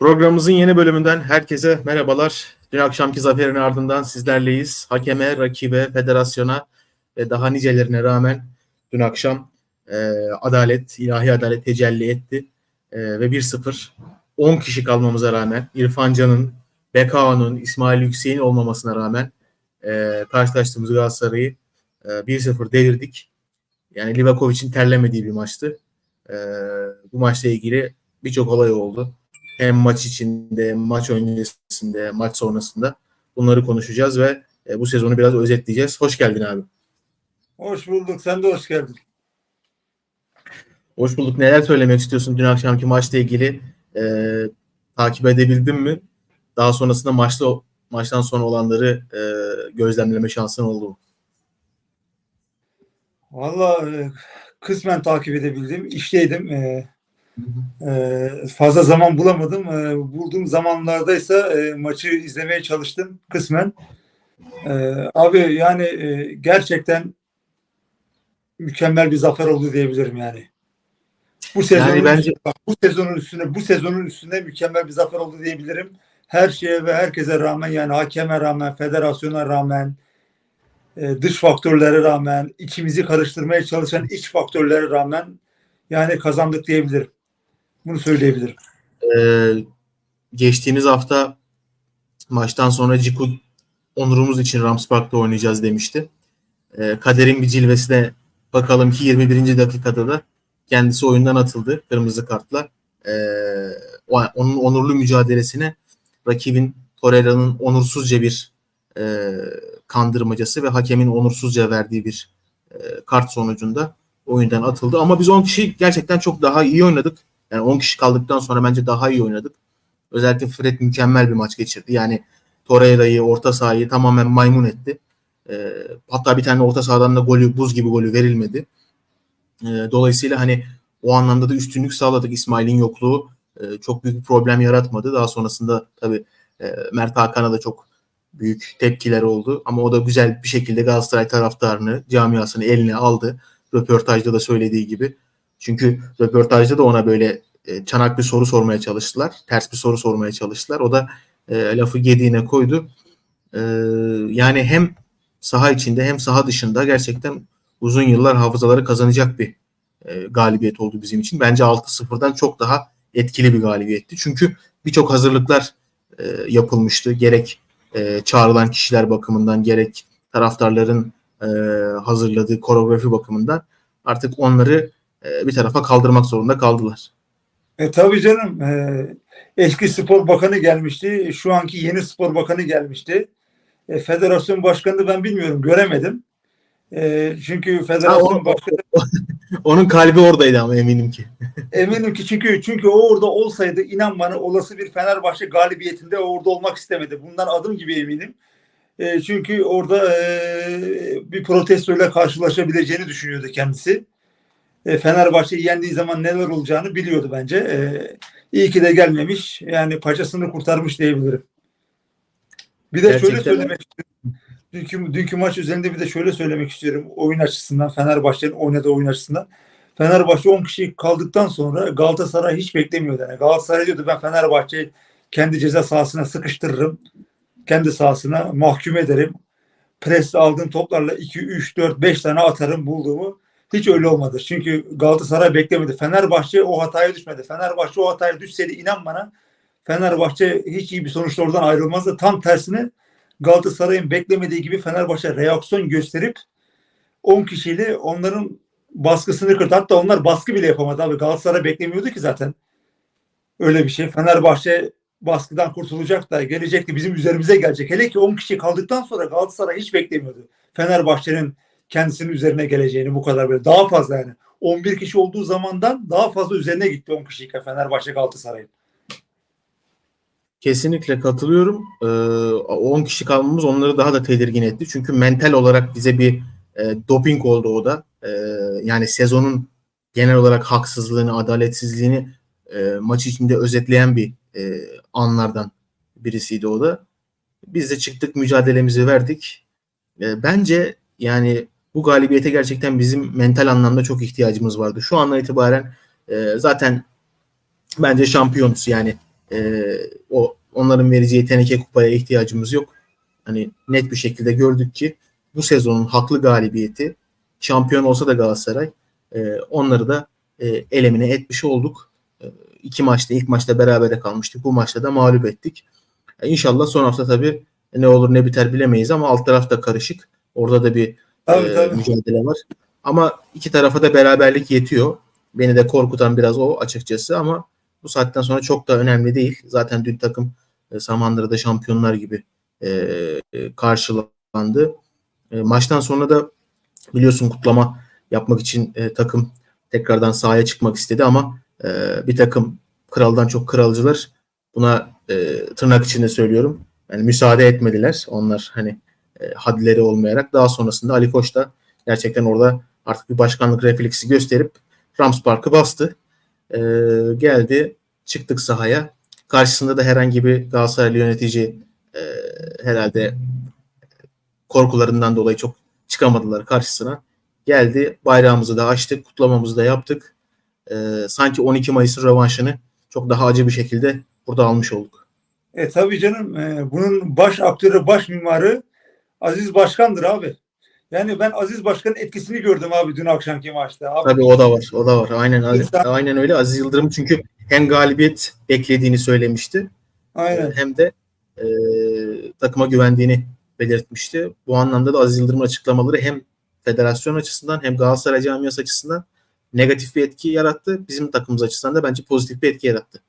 Programımızın yeni bölümünden herkese merhabalar. Dün akşamki zaferin ardından sizlerleyiz. Hakeme, rakibe, federasyona ve daha nicelerine rağmen dün akşam e, adalet, ilahi adalet tecelli etti. E, ve 1-0 10 kişi kalmamıza rağmen İrfan Can'ın, Bekao'nun, İsmail Yüksek'in olmamasına rağmen e, karşılaştığımız Galatasaray'ı e, 1-0 devirdik. Yani Livakovic'in terlemediği bir maçtı. E, bu maçla ilgili birçok olay oldu hem maç içinde, maç öncesinde, maç sonrasında bunları konuşacağız ve e, bu sezonu biraz özetleyeceğiz. Hoş geldin abi. Hoş bulduk. Sen de hoş geldin. Hoş bulduk. Neler söylemek istiyorsun dün akşamki maçla ilgili? E, takip edebildin mi? Daha sonrasında maçta maçtan sonra olanları e, gözlemleme şansın oldu mu? Valla e, kısmen takip edebildim. İşteydim. E, e, fazla zaman bulamadım. E, bulduğum zamanlardaysa e, maçı izlemeye çalıştım kısmen. E, abi yani e, gerçekten mükemmel bir zafer oldu diyebilirim yani. Bu sezonun Yani bence- üstüne, bu sezonun üstüne bu sezonun üstüne mükemmel bir zafer oldu diyebilirim. Her şeye ve herkese rağmen yani hakeme rağmen, federasyona rağmen, e, dış faktörlere rağmen, içimizi karıştırmaya çalışan iç faktörlere rağmen yani kazandık diyebilirim. Bunu söyleyebilirim. Ee, geçtiğimiz hafta maçtan sonra Ciku onurumuz için Rams Park'ta oynayacağız demişti. Ee, kaderin bir cilvesine bakalım ki 21. dakikada da kendisi oyundan atıldı kırmızı kartla. Ee, onun onurlu mücadelesine rakibin Torreira'nın onursuzca bir e, kandırmacası ve hakemin onursuzca verdiği bir e, kart sonucunda oyundan atıldı. Ama biz 10 kişi gerçekten çok daha iyi oynadık. Yani 10 kişi kaldıktan sonra bence daha iyi oynadık. Özellikle Fred mükemmel bir maç geçirdi. Yani Torreira'yı, orta sahayı tamamen maymun etti. Ee, hatta bir tane orta sahadan da golü, buz gibi golü verilmedi. Ee, dolayısıyla hani o anlamda da üstünlük sağladık. İsmail'in yokluğu e, çok büyük bir problem yaratmadı. Daha sonrasında tabii e, Mert Hakan'a da çok büyük tepkiler oldu. Ama o da güzel bir şekilde Galatasaray taraftarını, camiasını eline aldı. Röportajda da söylediği gibi. Çünkü röportajda da ona böyle e, çanak bir soru sormaya çalıştılar. Ters bir soru sormaya çalıştılar. O da e, lafı gediğine koydu. E, yani hem saha içinde hem saha dışında gerçekten uzun yıllar hafızaları kazanacak bir e, galibiyet oldu bizim için. Bence 6-0'dan çok daha etkili bir galibiyetti. Çünkü birçok hazırlıklar e, yapılmıştı. Gerek e, çağrılan kişiler bakımından gerek taraftarların e, hazırladığı koreografi bakımından artık onları e, bir tarafa kaldırmak zorunda kaldılar. E tabii canım. E, eski spor bakanı gelmişti. Şu anki yeni spor bakanı gelmişti. E, federasyon başkanını ben bilmiyorum. Göremedim. E, çünkü Ha, federasyon o- başkanı Onun kalbi oradaydı ama eminim ki. eminim ki çünkü çünkü o orada olsaydı inan bana olası bir Fenerbahçe galibiyetinde orada olmak istemedi. Bundan adım gibi eminim. E, çünkü orada e, bir protestoyla karşılaşabileceğini düşünüyordu kendisi. E, Fenerbahçe'yi yendiği zaman neler olacağını biliyordu bence. E, iyi ki de gelmemiş. Yani paçasını kurtarmış diyebilirim. Bir de şöyle Gerçekten söylemek istiyorum. Dünkü, dünkü maç üzerinde bir de şöyle söylemek istiyorum. Oyun açısından, Fenerbahçe'nin oynadığı oyun açısından. Fenerbahçe 10 kişi kaldıktan sonra Galatasaray hiç beklemiyordu. Yani Galatasaray diyordu ben Fenerbahçe'yi kendi ceza sahasına sıkıştırırım. Kendi sahasına mahkum ederim. Presle aldığım toplarla 2, 3, 4, 5 tane atarım bulduğumu. Hiç öyle olmadı. Çünkü Galatasaray beklemedi. Fenerbahçe o hataya düşmedi. Fenerbahçe o hataya düşseydi inan bana Fenerbahçe hiç iyi bir sonuçla oradan ayrılmazdı. Tam tersine Galatasaray'ın beklemediği gibi Fenerbahçe reaksiyon gösterip 10 kişiyle onların baskısını kırdı. Hatta onlar baskı bile yapamadı abi. Galatasaray beklemiyordu ki zaten. Öyle bir şey. Fenerbahçe baskıdan kurtulacak da gelecekti bizim üzerimize gelecek. Hele ki 10 kişi kaldıktan sonra Galatasaray hiç beklemiyordu. Fenerbahçe'nin kendisinin üzerine geleceğini bu kadar böyle daha fazla yani. 11 kişi olduğu zamandan daha fazla üzerine gitti 10 kişiyken Fenerbahçe Galatasaray'ın. Kesinlikle katılıyorum. Ee, 10 kişi kalmamız onları daha da tedirgin etti. Çünkü mental olarak bize bir e, doping oldu o da. Ee, yani sezonun genel olarak haksızlığını, adaletsizliğini e, maç içinde özetleyen bir e, anlardan birisiydi o da. Biz de çıktık, mücadelemizi verdik. E, bence yani bu galibiyete gerçekten bizim mental anlamda çok ihtiyacımız vardı. Şu andan itibaren e, zaten bence şampiyonuz yani e, o onların vereceği teneke kupaya ihtiyacımız yok. Hani net bir şekilde gördük ki bu sezonun haklı galibiyeti şampiyon olsa da Galatasaray e, onları da e, elemine etmiş olduk. E, iki maçta ilk maçta berabere kalmıştık. Bu maçta da mağlup ettik. E, inşallah son hafta tabii ne olur ne biter bilemeyiz ama alt taraf da karışık. Orada da bir Tabii, e, tabii. mücadele var. Ama iki tarafa da beraberlik yetiyor. Beni de korkutan biraz o açıkçası ama bu saatten sonra çok da önemli değil. Zaten dün takım e, Samandıra'da şampiyonlar gibi e, e, karşılandı. E, maçtan sonra da biliyorsun kutlama yapmak için e, takım tekrardan sahaya çıkmak istedi ama e, bir takım kraldan çok kralcılar buna e, tırnak içinde söylüyorum. Yani müsaade etmediler. Onlar hani e, hadleri olmayarak daha sonrasında Ali Koç da gerçekten orada artık bir başkanlık refleksi gösterip Rams Park'ı bastı. E, geldi çıktık sahaya. Karşısında da herhangi bir Galatasaraylı yönetici e, herhalde korkularından dolayı çok çıkamadılar karşısına. Geldi bayrağımızı da açtık, kutlamamızı da yaptık. E, sanki 12 Mayıs'ın rövanşını çok daha acı bir şekilde burada almış olduk. E tabii canım e, bunun baş aktörü, baş mimarı Aziz Başkan'dır abi. Yani ben Aziz Başkan'ın etkisini gördüm abi dün akşamki maçta. Abi, Tabii o da var. O da var. Aynen İnsan- aynen öyle. Aziz Yıldırım çünkü hem galibiyet beklediğini söylemişti Aynen. hem de e, takıma güvendiğini belirtmişti. Bu anlamda da Aziz Yıldırım'ın açıklamaları hem federasyon açısından hem Galatasaray camiası açısından negatif bir etki yarattı. Bizim takımımız açısından da bence pozitif bir etki yarattı.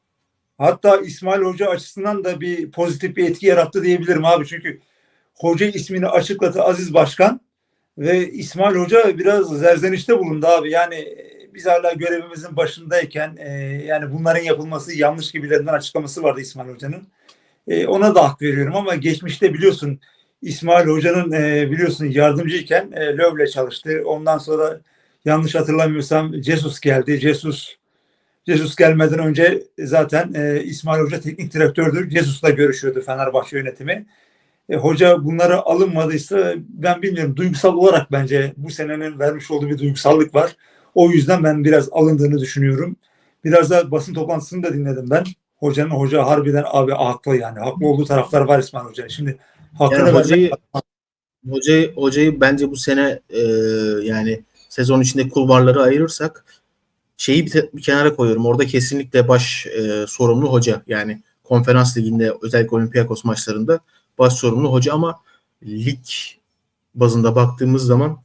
Hatta İsmail Hoca açısından da bir pozitif bir etki yarattı diyebilirim abi. Çünkü hoca ismini açıkladı Aziz Başkan ve İsmail Hoca biraz zerzenişte bulundu abi. Yani e, biz hala görevimizin başındayken e, yani bunların yapılması yanlış gibilerinden açıklaması vardı İsmail Hoca'nın. E, ona da hak veriyorum ama geçmişte biliyorsun İsmail Hoca'nın e, biliyorsun yardımcıyken e, Löv'le çalıştı. Ondan sonra yanlış hatırlamıyorsam Jesus geldi. Jesus Jesus gelmeden önce zaten e, İsmail Hoca teknik direktördür. Jesus'la görüşüyordu Fenerbahçe yönetimi. E, hoca bunlara alınmadıysa ben bilmiyorum duygusal olarak bence bu senenin vermiş olduğu bir duygusallık var. O yüzden ben biraz alındığını düşünüyorum. Biraz da basın toplantısını da dinledim ben. Hocanın hoca harbiden abi haklı yani. Haklı olduğu taraflar var İsmail Hoca'nın. Şimdi hakkını Yani hocayı, hocayı, hocayı bence bu sene e, yani sezon içinde kulvarları ayırırsak şeyi bir, bir kenara koyuyorum. Orada kesinlikle baş e, sorumlu hoca. Yani konferans liginde özellikle Olympiakos maçlarında baş sorumlu hoca ama lig bazında baktığımız zaman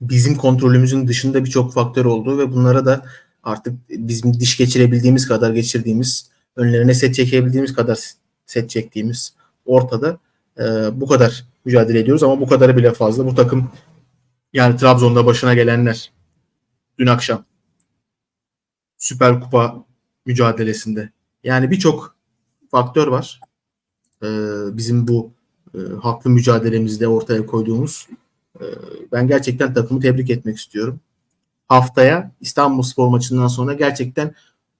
bizim kontrolümüzün dışında birçok faktör olduğu ve bunlara da artık bizim diş geçirebildiğimiz kadar geçirdiğimiz, önlerine set çekebildiğimiz kadar set çektiğimiz ortada. Ee, bu kadar mücadele ediyoruz ama bu kadarı bile fazla. Bu takım yani Trabzon'da başına gelenler dün akşam Süper Kupa mücadelesinde. Yani birçok faktör var. Ee, bizim bu e, haklı mücadelemizde ortaya koyduğumuz. Ee, ben gerçekten takımı tebrik etmek istiyorum. Haftaya İstanbul Spor maçından sonra gerçekten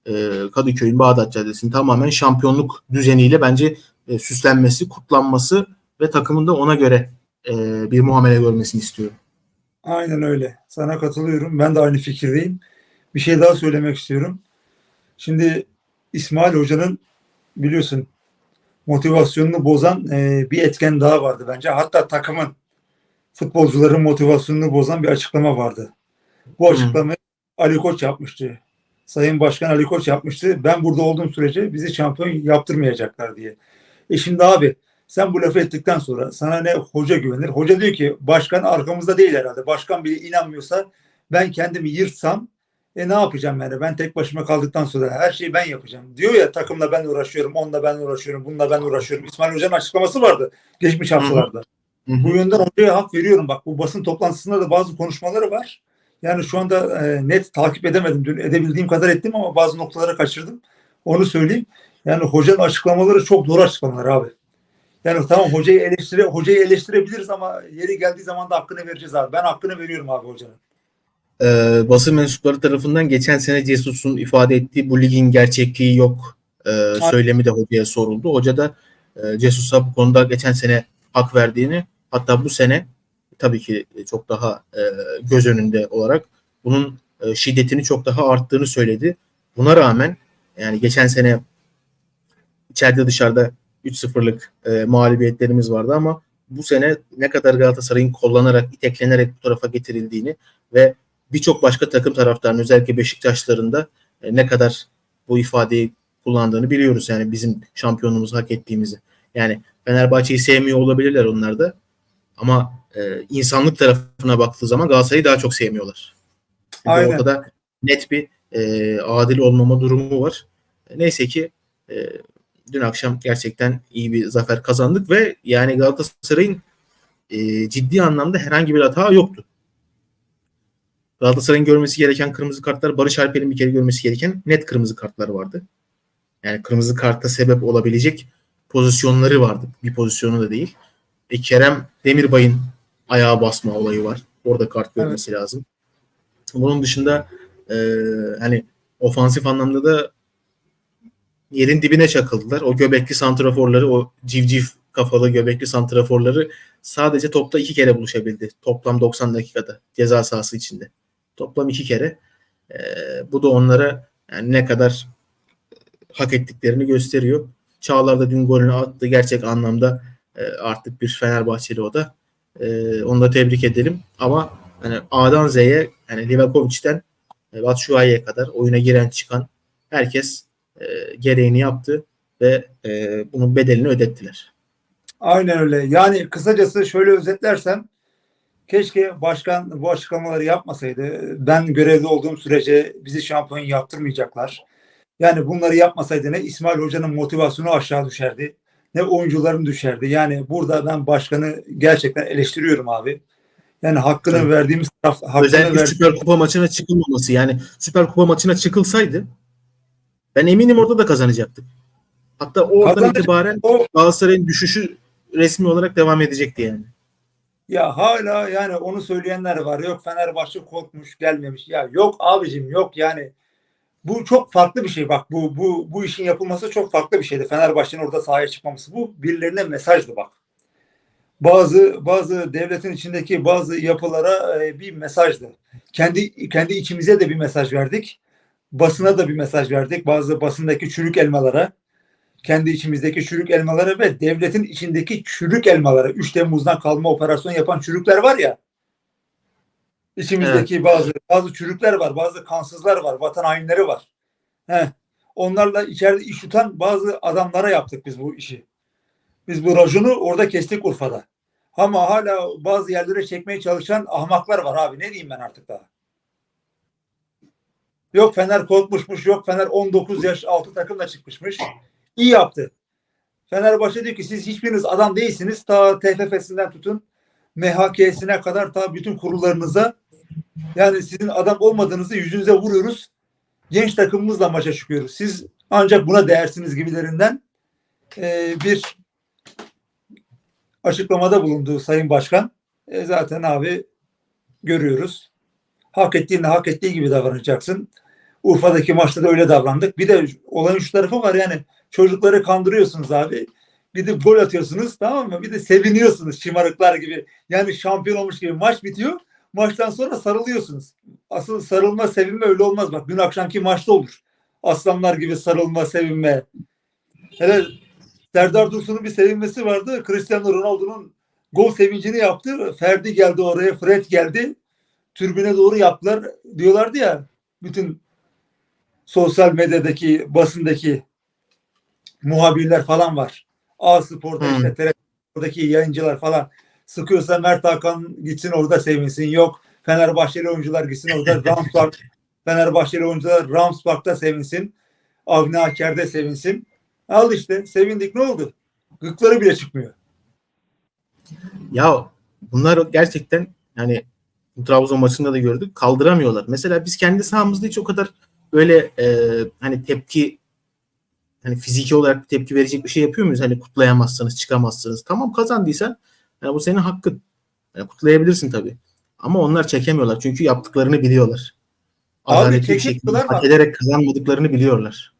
e, Kadıköy'ün Bağdat Caddesi'nin tamamen şampiyonluk düzeniyle bence e, süslenmesi, kutlanması ve takımın da ona göre e, bir muamele görmesini istiyorum. Aynen öyle. Sana katılıyorum. Ben de aynı fikirdeyim. Bir şey daha söylemek istiyorum. Şimdi İsmail Hoca'nın biliyorsun motivasyonunu bozan e, bir etken daha vardı bence. Hatta takımın futbolcuların motivasyonunu bozan bir açıklama vardı. Bu Hı. açıklamayı Ali Koç yapmıştı. Sayın Başkan Ali Koç yapmıştı. Ben burada olduğum sürece bizi şampiyon yaptırmayacaklar diye. E şimdi abi sen bu lafı ettikten sonra sana ne hoca güvenir? Hoca diyor ki başkan arkamızda değil herhalde. Başkan bile inanmıyorsa ben kendimi yırtsam e ne yapacağım yani? Ben tek başıma kaldıktan sonra her şeyi ben yapacağım. Diyor ya takımla ben uğraşıyorum, onunla ben uğraşıyorum, bununla ben uğraşıyorum. İsmail Hoca'nın açıklaması vardı geçmiş haftalarda. Hı hı. Bu yönden hocaya hak veriyorum. Bak bu basın toplantısında da bazı konuşmaları var. Yani şu anda e, net takip edemedim. Dün edebildiğim kadar ettim ama bazı noktaları kaçırdım. Onu söyleyeyim. Yani hocanın açıklamaları çok doğru açıklamalar abi. Yani tamam hocayı eleştire hocayı eleştirebiliriz ama yeri geldiği zaman da hakkını vereceğiz abi. Ben hakkını veriyorum abi hocanın. Ee, basın mensupları tarafından geçen sene Jesus'un ifade ettiği bu ligin gerçekliği yok e, söylemi de hocaya soruldu. Hoca da e, Jesus'a bu konuda geçen sene hak verdiğini hatta bu sene tabii ki çok daha e, göz önünde olarak bunun e, şiddetini çok daha arttığını söyledi. Buna rağmen yani geçen sene içeride dışarıda 3-0'lık e, mağlubiyetlerimiz vardı ama bu sene ne kadar Galatasaray'ın kollanarak, iteklenerek bu tarafa getirildiğini ve birçok başka takım taraftarının özellikle Beşiktaşların da e, ne kadar bu ifadeyi kullandığını biliyoruz. Yani bizim şampiyonluğumuzu hak ettiğimizi. Yani Fenerbahçe'yi sevmiyor olabilirler onlar da. Ama e, insanlık tarafına baktığı zaman Galatasaray'ı daha çok sevmiyorlar. Çünkü Aynen. ortada net bir e, adil olmama durumu var. Neyse ki e, dün akşam gerçekten iyi bir zafer kazandık ve yani Galatasaray'ın e, ciddi anlamda herhangi bir hata yoktu. Galatasaray'ın görmesi gereken kırmızı kartlar, Barış Alper'in bir kere görmesi gereken net kırmızı kartlar vardı. Yani kırmızı karta sebep olabilecek pozisyonları vardı. Bir pozisyonu da değil. E, Kerem Demirbay'ın ayağa basma olayı var. Orada kart görmesi lazım. Bunun dışında e, hani ofansif anlamda da yerin dibine çakıldılar. O göbekli santraforları, o civciv kafalı göbekli santraforları sadece topta iki kere buluşabildi. Toplam 90 dakikada ceza sahası içinde. Toplam iki kere. E, bu da onlara yani ne kadar hak ettiklerini gösteriyor. Çağlar da dün golünü attı. Gerçek anlamda e, artık bir Fenerbahçeli o da. E, onu da tebrik edelim. Ama hani A'dan Z'ye yani Livakovic'ten e, Batshuayi'ye kadar oyuna giren çıkan herkes e, gereğini yaptı ve e, bunun bedelini ödettiler. Aynen öyle. Yani kısacası şöyle özetlersem keşke başkan bu açıklamaları yapmasaydı. Ben görevli olduğum sürece bizi şampiyon yaptırmayacaklar. Yani bunları yapmasaydı ne İsmail Hoca'nın motivasyonu aşağı düşerdi ne oyuncuların düşerdi. Yani burada ben başkanı gerçekten eleştiriyorum abi. Yani hakkını Tabii. verdiğimiz taraf, hakkını Özellikle ver- Süper Kupa maçına çıkılmaması yani Süper Kupa maçına çıkılsaydı ben eminim orada da kazanacaktık. Hatta oradan Kazanacak- itibaren o Galatasaray'ın düşüşü resmi olarak devam edecekti yani. Ya hala yani onu söyleyenler var. Yok Fenerbahçe korkmuş gelmemiş. Ya yok abicim yok yani. Bu çok farklı bir şey bak. Bu bu bu işin yapılması çok farklı bir şeydi. Fenerbahçe'nin orada sahaya çıkmaması. Bu birilerine mesajdı bak. Bazı bazı devletin içindeki bazı yapılara e, bir mesajdı. Kendi kendi içimize de bir mesaj verdik. Basına da bir mesaj verdik. Bazı basındaki çürük elmalara kendi içimizdeki çürük elmaları ve devletin içindeki çürük elmaları 3 Temmuz'dan kalma operasyon yapan çürükler var ya içimizdeki bazı bazı çürükler var, bazı kansızlar var, vatan hainleri var. Heh. Onlarla içeride iş tutan bazı adamlara yaptık biz bu işi. Biz bu raconu orada kestik Urfa'da. Ama hala bazı yerlere çekmeye çalışan ahmaklar var abi. Ne diyeyim ben artık daha? Yok Fener korkmuşmuş, yok Fener 19 yaş altı takımla çıkmışmış. İyi yaptı. Fenerbahçe diyor ki siz hiçbiriniz adam değilsiniz. Ta TFF'sinden tutun MHK'sine kadar ta bütün kurullarınıza yani sizin adam olmadığınızı yüzünüze vuruyoruz. Genç takımımızla maça çıkıyoruz. Siz ancak buna değersiniz gibilerinden e, bir açıklamada bulundu Sayın Başkan. E, zaten abi görüyoruz. Hak ettiğinde hak ettiği gibi davranacaksın. Urfa'daki maçta da öyle davrandık. Bir de olayın şu tarafı var yani çocukları kandırıyorsunuz abi. Bir de gol atıyorsunuz tamam mı? Bir de seviniyorsunuz şımarıklar gibi. Yani şampiyon olmuş gibi maç bitiyor. Maçtan sonra sarılıyorsunuz. Asıl sarılma, sevinme öyle olmaz. Bak dün akşamki maçta olur. Aslanlar gibi sarılma, sevinme. Hele Serdar Dursun'un bir sevinmesi vardı. Cristiano Ronaldo'nun gol sevincini yaptı. Ferdi geldi oraya, Fred geldi. Türbüne doğru yaptılar. Diyorlardı ya bütün sosyal medyadaki, basındaki muhabirler falan var. A Spor'da Hmm. işte TRT'deki yayıncılar falan sıkıyorsa Mert Hakan gitsin orada sevinsin. Yok Fenerbahçeli oyuncular gitsin orada Ramspark Fenerbahçeli oyuncular Ramspark'ta sevinsin. Avni Aker'de sevinsin. Al işte sevindik ne oldu? Gıkları bile çıkmıyor. Ya bunlar gerçekten yani Trabzon maçında da gördük kaldıramıyorlar. Mesela biz kendi sahamızda hiç o kadar böyle e, hani tepki hani fiziki olarak tepki verecek bir şey yapıyor muyuz? Hani kutlayamazsınız, çıkamazsınız. Tamam kazandıysan yani bu senin hakkın. Yani kutlayabilirsin tabii. Ama onlar çekemiyorlar çünkü yaptıklarını biliyorlar. Adaletli bir şekilde hak ederek kazanmadıklarını biliyorlar.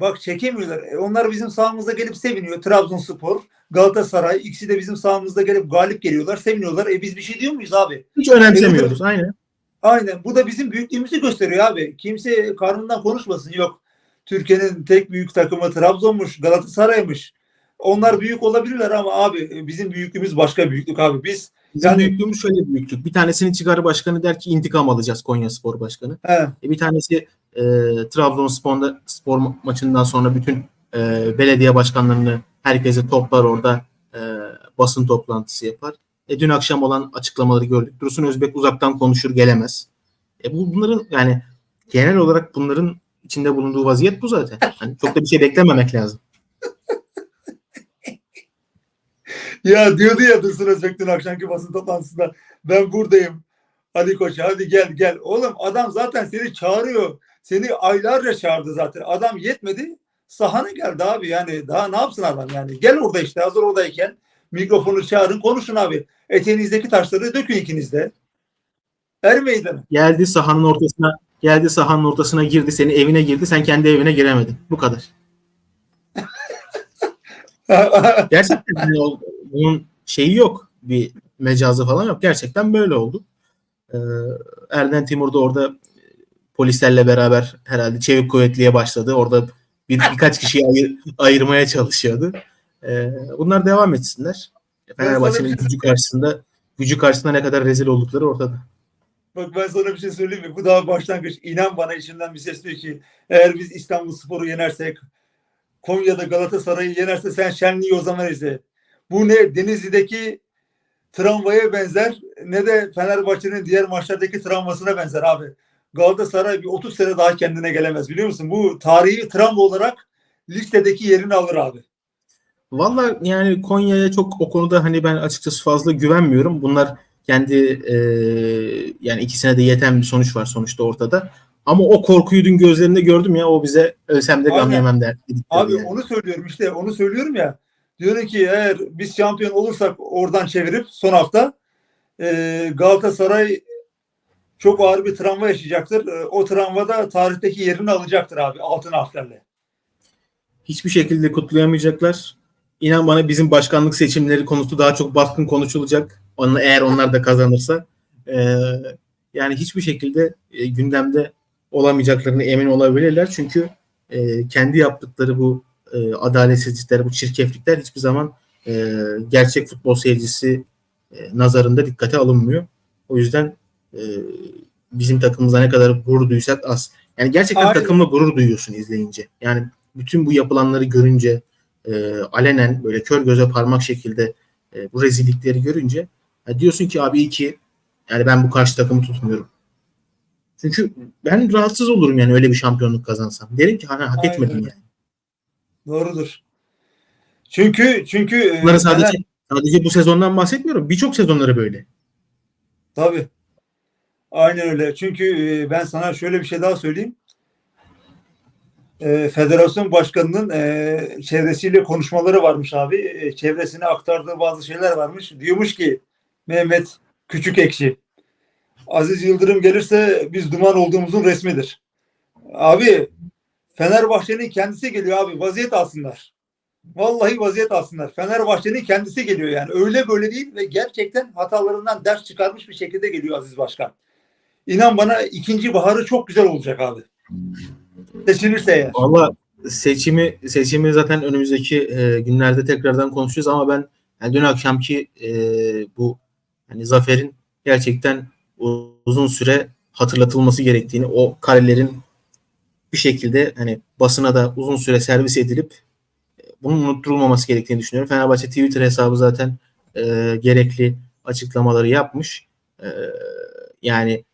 Bak çekemiyorlar. E, onlar bizim sahamızda gelip seviniyor. Trabzonspor, Galatasaray ikisi de bizim sahamızda gelip galip geliyorlar. Seviniyorlar. E biz bir şey diyor muyuz abi? Hiç önemsemiyoruz. Aynen. Aynen. Bu da bizim büyüklüğümüzü gösteriyor abi. Kimse karnından konuşmasın. Yok Türkiye'nin tek büyük takımı Trabzon'muş, Galatasaray'mış. Onlar büyük olabilirler ama abi bizim büyüklüğümüz başka büyüklük abi. Biz Bizim Yani- büyüklüğümüz şöyle büyüklük. Bir tanesinin çıkarı başkanı der ki intikam alacağız Konya Spor Başkanı. he, E, bir tanesi e, Trabzonspor spor ma- maçından sonra bütün e, belediye başkanlarını herkese toplar orada e, basın toplantısı yapar. E, dün akşam olan açıklamaları gördük. Dursun Özbek uzaktan konuşur gelemez. E, bu bunların yani genel olarak bunların içinde bulunduğu vaziyet bu zaten. Hani çok da bir şey beklememek lazım. Ya diyordu ya Dursun Özbek dün akşamki basın toplantısında ben buradayım. Ali Koç hadi gel gel. Oğlum adam zaten seni çağırıyor. Seni aylarca çağırdı zaten. Adam yetmedi. Sahana geldi abi yani daha ne yapsın adam yani. Gel orada işte hazır oradayken mikrofonu çağırın konuşun abi. Eteğinizdeki taşları dökün ikiniz de. Er meydanı. Geldi sahanın ortasına geldi sahanın ortasına girdi seni evine girdi sen kendi evine giremedin. Bu kadar. Gerçekten hani o- bunun şeyi yok. Bir mecazı falan yok. Gerçekten böyle oldu. Ee, Erden Timur da orada polislerle beraber herhalde çevik kuvvetliye başladı. Orada bir birkaç kişiyi ayır- ayırmaya çalışıyordu. Ee, bunlar devam etsinler. Fenerbahçe'nin gücü karşısında gücü karşısında ne kadar rezil oldukları ortada. Bak ben sana bir şey söyleyeyim mi? Bu daha başlangıç. İnan bana içimden bir ses diyor ki eğer biz İstanbul Spor'u yenersek Konya'da Galatasaray'ı yenerse sen şenliği o zaman izle. Bu ne Denizli'deki tramvaya benzer ne de Fenerbahçe'nin diğer maçlardaki travmasına benzer abi. Galatasaray bir 30 sene daha kendine gelemez biliyor musun? Bu tarihi travma olarak listedeki yerini alır abi. Valla yani Konya'ya çok o konuda hani ben açıkçası fazla güvenmiyorum. Bunlar kendi e, yani ikisine de yeten bir sonuç var sonuçta ortada. Ama o korkuyu dün gözlerinde gördüm ya o bize ölsem de gam Aynen. yemem der. Abi yani. onu söylüyorum işte onu söylüyorum ya. Diyorum ki eğer biz şampiyon olursak oradan çevirip son hafta e, Galatasaray çok ağır bir travma yaşayacaktır. E, o travmada tarihteki yerini alacaktır abi altın harflerle. Hiçbir şekilde kutlayamayacaklar. İnan bana bizim başkanlık seçimleri konusu daha çok baskın konuşulacak. Onu, eğer onlar da kazanırsa. Ee, yani hiçbir şekilde e, gündemde olamayacaklarını emin olabilirler. Çünkü e, kendi yaptıkları bu e, adaletsizlikler, bu çirkeflikler hiçbir zaman e, gerçek futbol seyircisi e, nazarında dikkate alınmıyor. O yüzden e, bizim takımımıza ne kadar gurur duysak az. Yani gerçekten Aynen. takımla gurur duyuyorsun izleyince. Yani bütün bu yapılanları görünce e, alenen böyle kör göze parmak şekilde e, bu rezillikleri görünce ya diyorsun ki abi iyi ki yani ben bu karşı takımı tutmuyorum. Çünkü ben rahatsız olurum yani öyle bir şampiyonluk kazansam. Derim ki hani hak Aynen etmedim yani. Doğrudur. Çünkü çünkü e, Bunları sadece Fener- sadece bu sezondan bahsetmiyorum. Birçok sezonları böyle. Tabii. Aynen öyle. Çünkü e, ben sana şöyle bir şey daha söyleyeyim. E, federasyon başkanının e, çevresiyle konuşmaları varmış abi. E, çevresine aktardığı bazı şeyler varmış. Diyormuş ki Mehmet Küçük Ekşi Aziz Yıldırım gelirse biz duman olduğumuzun resmidir. Abi Fenerbahçe'nin kendisi geliyor abi. Vaziyet alsınlar. Vallahi vaziyet alsınlar. Fenerbahçe'nin kendisi geliyor yani. Öyle böyle değil ve gerçekten hatalarından ders çıkarmış bir şekilde geliyor Aziz Başkan. İnan bana ikinci baharı çok güzel olacak abi. Seçilirse eğer. Valla seçimi seçimi zaten önümüzdeki e, günlerde tekrardan konuşacağız ama ben yani dün akşamki e, bu hani zaferin gerçekten uzun süre hatırlatılması gerektiğini, o karelerin bir şekilde hani basına da uzun süre servis edilip e, bunun unutturulmaması gerektiğini düşünüyorum. Fenerbahçe Twitter hesabı zaten e, gerekli açıklamaları yapmış. E, yani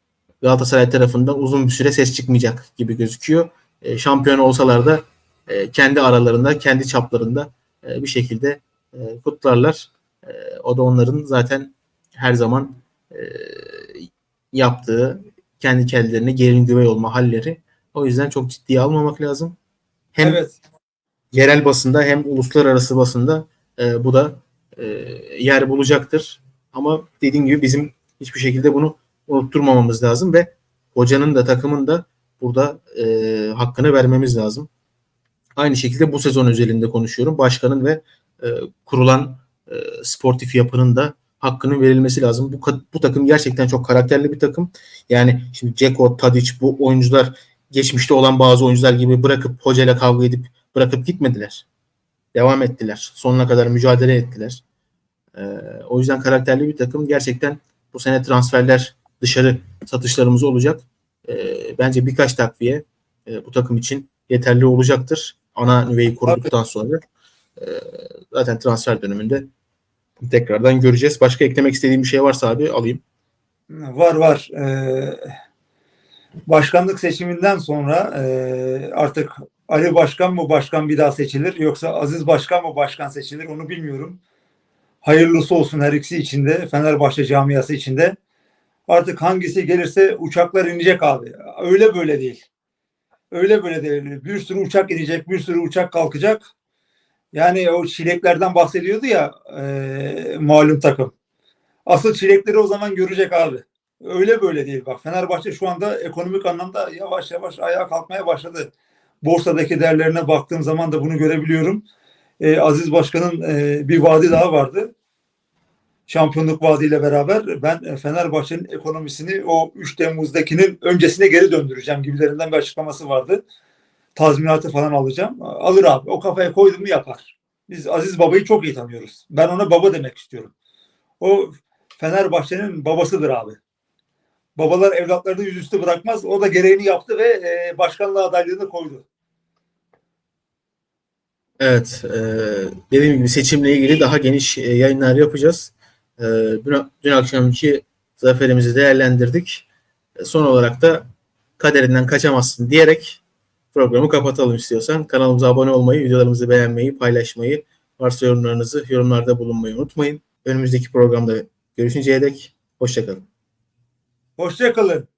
Galatasaray tarafından uzun bir süre ses çıkmayacak gibi gözüküyor. E, şampiyon olsalar da e, kendi aralarında, kendi çaplarında e, bir şekilde e, kutlarlar. E, o da onların zaten her zaman e, yaptığı kendi kendilerine gelin güvey olma halleri. O yüzden çok ciddiye almamak lazım. Hem Evet. yerel basında hem uluslararası basında e, bu da e, yer bulacaktır. Ama dediğim gibi bizim hiçbir şekilde bunu unutturmamamız lazım ve hocanın da takımın da burada e, hakkını vermemiz lazım. Aynı şekilde bu sezon özelinde konuşuyorum. Başkanın ve e, kurulan e, sportif yapının da hakkının verilmesi lazım. Bu, bu takım gerçekten çok karakterli bir takım. Yani şimdi Ceko, Tadic bu oyuncular geçmişte olan bazı oyuncular gibi bırakıp hocayla kavga edip bırakıp gitmediler. Devam ettiler. Sonuna kadar mücadele ettiler. Ee, o yüzden karakterli bir takım. Gerçekten bu sene transferler dışarı satışlarımız olacak. Ee, bence birkaç takviye e, bu takım için yeterli olacaktır. Ana nüveyi kurduktan sonra e, zaten transfer döneminde tekrardan göreceğiz. Başka eklemek istediğim bir şey varsa abi alayım. Var var. Ee, başkanlık seçiminden sonra e, artık Ali Başkan mı başkan bir daha seçilir yoksa Aziz Başkan mı başkan seçilir onu bilmiyorum. Hayırlısı olsun her ikisi içinde Fenerbahçe camiası içinde. Artık hangisi gelirse uçaklar inecek abi. Öyle böyle değil. Öyle böyle değil. Bir sürü uçak inecek, bir sürü uçak kalkacak. Yani o çileklerden bahsediyordu ya e, malum takım. Asıl çilekleri o zaman görecek abi. Öyle böyle değil bak. Fenerbahçe şu anda ekonomik anlamda yavaş yavaş ayağa kalkmaya başladı. Borsadaki değerlerine baktığım zaman da bunu görebiliyorum. Ee, Aziz Başkan'ın e, bir vaadi daha vardı. Şampiyonluk vaadiyle beraber ben e, Fenerbahçe'nin ekonomisini o 3 Temmuz'dakinin öncesine geri döndüreceğim gibilerinden bir açıklaması vardı. Tazminatı falan alacağım. Alır abi. O kafaya koydum mu yapar. Biz Aziz Baba'yı çok iyi tanıyoruz. Ben ona baba demek istiyorum. O Fenerbahçe'nin babasıdır abi. Babalar evlatlarını yüzüstü bırakmaz. O da gereğini yaptı ve e, başkanlığa adaylığını koydu. Evet, e, dediğim gibi seçimle ilgili daha geniş e, yayınlar yapacağız. E, dün, akşamki zaferimizi değerlendirdik. E, son olarak da kaderinden kaçamazsın diyerek programı kapatalım istiyorsan. Kanalımıza abone olmayı, videolarımızı beğenmeyi, paylaşmayı, varsa yorumlarınızı yorumlarda bulunmayı unutmayın. Önümüzdeki programda görüşünceye dek hoşçakalın. Hoşçakalın.